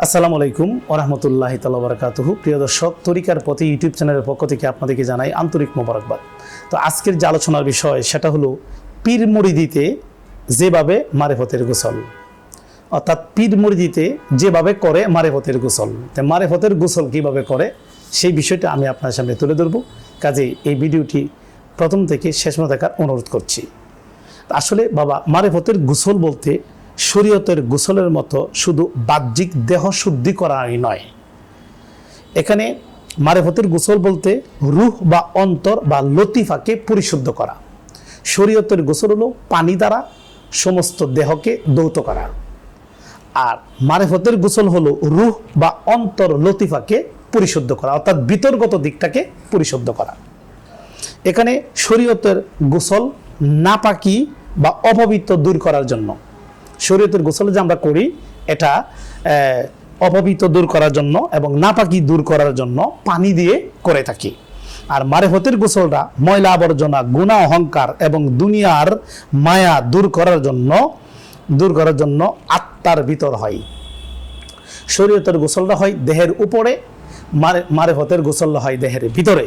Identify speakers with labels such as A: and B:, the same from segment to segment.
A: আসসালামু আলাইকুম ওরহমতুল্লাহ তালাবারকাতুহু প্রিয় দর্শক, তরিকার পথে ইউটিউব চ্যানেলের পক্ষ থেকে আপনাদেরকে জানাই আন্তরিক মোবারকবাদ। তো আজকের যে আলোচনার বিষয়, সেটা হলো পীর মুরিদিতে যেভাবে মারেফতের গোসল। অর্থাৎ পীর মুরিদিতে যেভাবে করে মারেফতের গোসল। তো মারেফতের গোসল কীভাবে করে, সেই বিষয়টা আমি আপনার সামনে তুলে ধরবো। কাজে এই ভিডিওটি প্রথম থেকে শেষ পর্যন্ত দেখার অনুরোধ করছি। আসলে বাবা, মারেফতের গোসল বলতে শরীয়তের গোসলের মতো শুধু বাহ্যিক দেহ শুদ্ধি করাই নয়। এখানে মারেফতের গোসল বলতে রুহ বা অন্তর বা লতিফাকে পরিশুদ্ধ করা। শরীয়তের গোসল হলো পানি দ্বারা সমস্ত দেহকে দৌত করা। আর মারেফতের গোসল হলো রুহ বা অন্তর লতিফাকে পরিশুদ্ধ করা, অর্থাৎ বিতর্গত দিকটাকে পরিশুদ্ধ করা। এখানে শরীয়তের গোসল নাপাকি বা অপবিত্র দূর করার জন্য শরীয়তের গোসল যে আমরা করি এটা আহ, অপবিত্র দূর করার জন্য এবং নাপাকি দূর করার জন্য পানি দিয়ে করে থাকি। আর মারেফতের গোসলটা ময়লা আবর্জনা গুণা অহংকার এবং দুনিয়ার মায়া দূর করার জন্য দূর করার জন্য আত্মার ভিতর হয়। শরীয়তের গোসলটা হয় দেহের উপরে মারে মারেফতের গোসলটা হয় দেহের ভিতরে।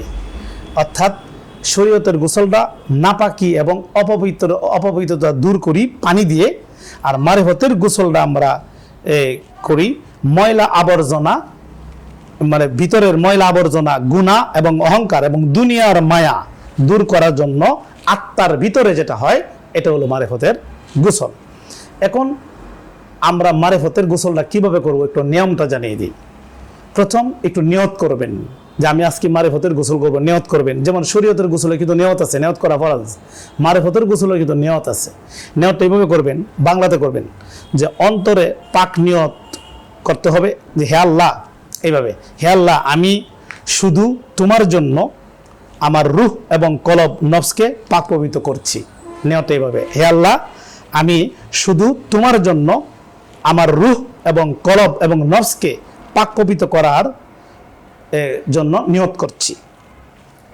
A: অর্থাৎ শরীয়তের গোসলটা নাপাকি এবং অপবিত্র, অপবিত্রতা দূর করি, পানি দিয়ে। আর মারেফতের গোসলটা আমরা করি। ময়লা আবর্জনা মানে ভিতরের ময়লা আবর্জনা গুণা এবং অহংকার এবং দুনিয়ার মায়া দূর করার জন্য আত্মার ভিতরে যেটা হয়, এটা হলো মারেফতের গোসল। এখন আমরা মারেফতের গোসলটা কীভাবে করব, একটু নিয়মটা জানিয়ে দিই। প্রথম, একটু নিয়ত করবেন। যে আমি আজকে মারেফতের গোসল করব নিয়ত করবেন। যেমন শরীয়তের গোসলে কিন্তু নিয়ত আছে নিয়ত করা ফরজ। মারেফতের গোসলে কিন্তু নিয়ত আছে। নিয়তটা এইভাবে করবেন, বাংলাতে করবেন যে অন্তরে পাক নিয়ত করতে হবে যে, হে আল্লাহ, এইভাবে, হে আল্লাহ, আমি শুধু তোমার জন্য আমার রুহ এবং কলব, নফসকে পাক পবিত্র করছি। নিয়ত এইভাবে, হে আল্লাহ, আমি শুধু তোমার জন্য আমার রুহ এবং কলব এবং নফসকে পাক পবিত্র করার জন্য নিয়ত করছি।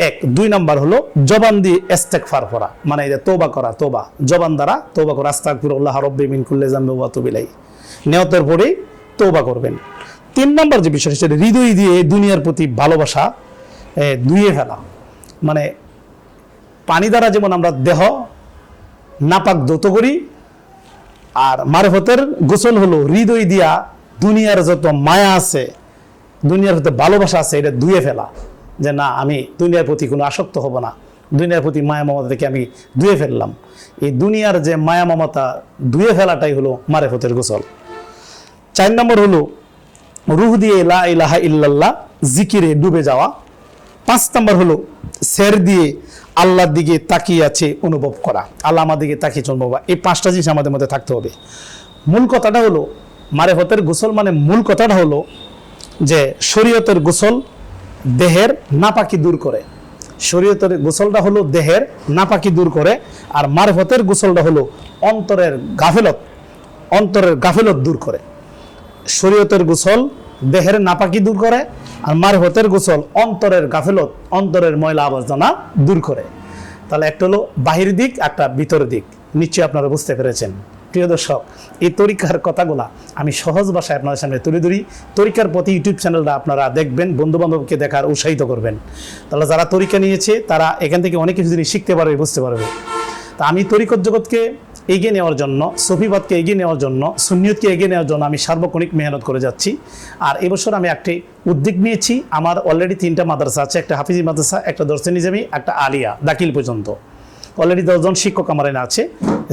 A: এক। দুই নাম্বার হলো জবান দিয়ে এস্তেক ফার করা। মানে এটা তোবা করা তোবা জবান দ্বারা তোবা করা। আস্তাক ফিরুল্লাহ রব্বি মিন কুল্লে জাম্বে ওয়া তুবিলাই নিয়তের পরেই তোবা করবেন। তিন নম্বর যে বিষয়, সেটা হৃদয় দিয়ে দুনিয়ার প্রতি ভালোবাসা ধুয়ে ফেলা। মানে পানি দ্বারা যেমন আমরা দেহ নাপাক দত করি, আর মারফতের গোসল হলো হৃদয় দিয়া দুনিয়ার যত মায়া আছে দুনিয়ার যত ভালোবাসা আছে, এটা ধুয়ে ফেলা। যে না, আমি দুনিয়ার প্রতি কোনো আসক্ত হব না। দুনিয়ার প্রতি মায়া মমতা থেকে আমি ধুয়ে ফেললাম। এই দুনিয়ার যে মায়া মমতা, ধুয়ে ফেলাটাই হলো মারেফতের গোসল। চার নম্বর হলো, রুহ দিয়ে লা ইলাহা ইল্লাল্লাহ জিকিরে ডুবে যাওয়া। পাঁচ নম্বর হলো, সের দিয়ে আল্লাহর দিকে তাকিয়ে আছে অনুভব করা। আল্লাহ আমার দিকে তাকিয়ে করা। এই পাঁচটা জিনিস আমাদের মধ্যে থাকতে হবে। মূল কথাটা হলো, মারেফতের গোসল মানে মূল কথাটা হলো যে শরীয়তের গোসল দেহের নাপাকি দূর করে। শরীয়তের গোসলটা হলো দেহের নাপাকি দূর করে আর মারেফতের গোসলটা হলো অন্তরের গাফেলত অন্তরের গাফেলত দূর করে। শরীয়তের গোসল দেহের নাপাকি দূর করে আর মারফতের গোসল অন্তরের গাফেলত, অন্তরের ময়লা আবর্জনা দূর করে। তাহলে একটা হলো বাহির দিক, একটা ভিতর দিক। নিশ্চয়ই আপনারা বুঝতে পেরেছেন। প্রিয় দর্শক, এই তরিকার কথাগুলা আমি সহজ ভাষায় আপনাদের সামনে তুলে ধরি। তরিকার প্রতি ইউটিউব চ্যানেলটা আপনারা দেখবেন বন্ধু বান্ধবকে দেখার উৎসাহিত করবেন। তাহলে যারা তরিকা নিয়েছে, তারা এখান থেকে অনেক কিছু জিনিস শিখতে পারবে, বুঝতে পারবে। তা আমি তরিকত জগৎকে এগিয়ে নেওয়ার জন্য, সফিবাদকে এগিয়ে নেওয়ার জন্য সুনিয়তকে এগিয়ে নেওয়ার জন্য আমি সার্বক্ষণিক মেহনত করে যাচ্ছি। আর এবছর আমি একটি উদ্যোগ নিয়েছি। আমার অলরেডি তিনটা মাদ্রাসা আছে, একটা হাফিজি মাদ্রাসা, একটা দর্শন নিজামি একটা আলিয়া, দাখিল পর্যন্ত। অলরেডি দশজন শিক্ষক আমার এনে আছে।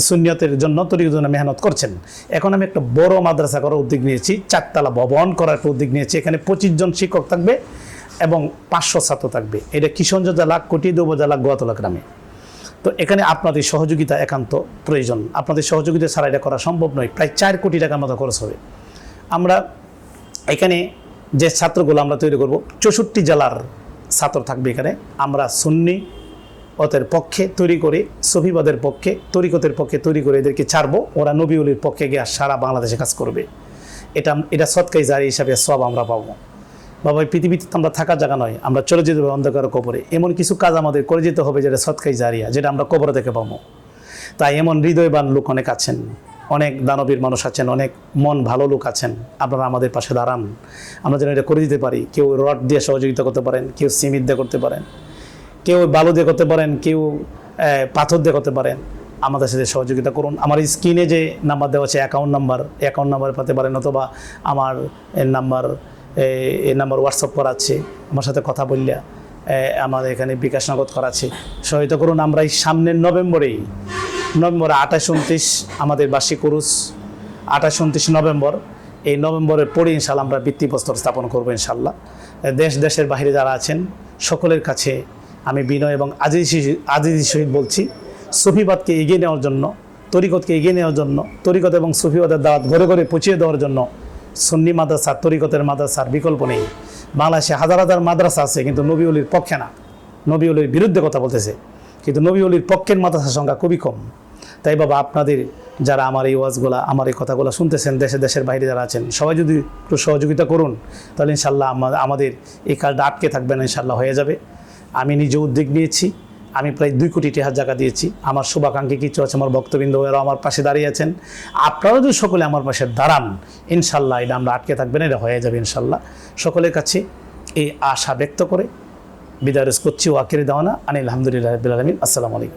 A: সুনিয়তের জন্য তরিকের মেহনত করছেন। এখন আমি একটা বড় মাদ্রাসা করার উদ্যোগ নিয়েছি, চারতলা ভবন করার উদ্যোগ নিয়েছি। এখানে পঁচিশ জন শিক্ষক থাকবে এবং পাঁচশো ছাত্র থাকবে। এটা কিশোরগঞ্জ জেলা কটিদ উপজেলা গোয়াতলা গ্রামে। তো এখানে আপনাদের সহযোগিতা একান্ত প্রয়োজন। আপনাদের সহযোগিতা ছাড়া এটা করা সম্ভব নয়। প্রায় চার কোটি টাকার মতো খরচ হবে। আমরা এখানে যে ছাত্রগুলো আমরা তৈরি করব, চৌষট্টি জেলার ছাত্র থাকবে এখানে। আমরা সুন্নি ওদের পক্ষে তৈরি করে, সফিবাদের পক্ষে, তরিকতের পক্ষে তৈরি করে এদেরকে ছাড়বো। ওরা নবীউলির পক্ষে গিয়ে সারা বাংলাদেশে কাজ করবে। এটা এটা সৎকাই জারি হিসাবে সব আমরা পাবো। বাবা পৃথিবীতে তো আমরা থাকার জায়গা নয়, আমরা চলে যেতে হবে অন্ধকার কবরে। এমন কিছু কাজ আমাদের করে যেতে হবে যেটা সৎকাই জারিয়া, যেটা আমরা কবর থেকে পাবো। তাই এমন হৃদয়বান লোক অনেক আছেন, অনেক দানবীর মানুষ আছেন, অনেক মন ভালো লোক আছেন। আপনারা আমাদের পাশে দাঁড়ান। আমরা যেন এটা করে দিতে পারি। কেউ রড দিয়ে সহযোগিতা করতে পারেন, কেউ সিমিট দিয়ে করতে পারেন। কেউ বালু দিয়ে করতে পারেন, কেউ পাথর দিয়ে করতে পারেন, আমাদের সাথে সহযোগিতা করুন। আমার স্ক্রিনে যে নাম্বার দেওয়া আছে অ্যাকাউন্ট নাম্বার অ্যাকাউন্ট নাম্বার পেতে পারেন অথবা আমার নাম্বার এই নাম্বার হোয়াটসঅ্যাপ করা আছে, আমার সাথে কথা বললে আমাদের এখানে বিকাশ নগদ করা আছে। সহায়তা করুন, আমরা এই সামনের নভেম্বরেই, নভেম্বর আঠাশ উনত্রিশ আমাদের বার্ষিক উরুস, আঠাশ উনত্রিশ নভেম্বর, এই নভেম্বরের পরে ইনশাল্লাহ আমরা ভিত্তিপ্রস্তর স্থাপন করব ইনশাল্লাহ দেশ, দেশের বাইরে যারা আছেন, সকলের কাছে আমি বিনয় এবং আজিজ আজিজ সহিত বলছি। সুফিবাদকে এগিয়ে নেওয়ার জন্য, তরিকতকে এগিয়ে নেওয়ার জন্য, তরিকত এবং সুফিবাদের দাওয়াত ঘরে ঘরে পৌঁছিয়ে দেওয়ার জন্য সুন্নি মাদ্রাসা, তরিকতের মাদ্রাসার বিকল্প নেই। বাংলাদেশে হাজার হাজার মাদ্রাসা আছে, কিন্তু নবীউলির পক্ষে না। নবী অলির বিরুদ্ধে কথা বলতেছে, কিন্তু নবীউলির পক্ষের মাদ্রাসার সংখ্যা খুবই কম। তাই বাবা, আপনাদের যারা আমার এই ওয়াজগুলা, আমার এই কথাগুলো শুনতেছেন, দেশে দেশের বাইরে যারা আছেন, সবাই যদি একটু সহযোগিতা করুন, তাহলে ইনশাল্লাহ আমা- আমাদের এই কাজটা আটকে থাকবে না, ইনশাল্লাহ হয়ে যাবে। আমি নিজে উদ্যোগ নিয়েছি। আমি প্রায় দুই কোটি টিহার জায়গা দিয়েছি। আমার শুভাকাঙ্ক্ষী কিছু আছে আমার ভক্তবৃন্দ এরাও আমার পাশে দাঁড়িয়ে আছেন। আপনারা যদি সকলে আমার পাশে দাঁড়ান, ইনশাল্লাহ এটা আমরা আটকে থাকবেন, এটা হয়ে যাবে ইনশাল্লাহ। সকলের কাছে এই আশা ব্যক্ত করে বিদায় করছি। ওয়াকির দাওয়ানা আনিল আলহামদুলিল্লাহ আসসালামু আলাইকুম।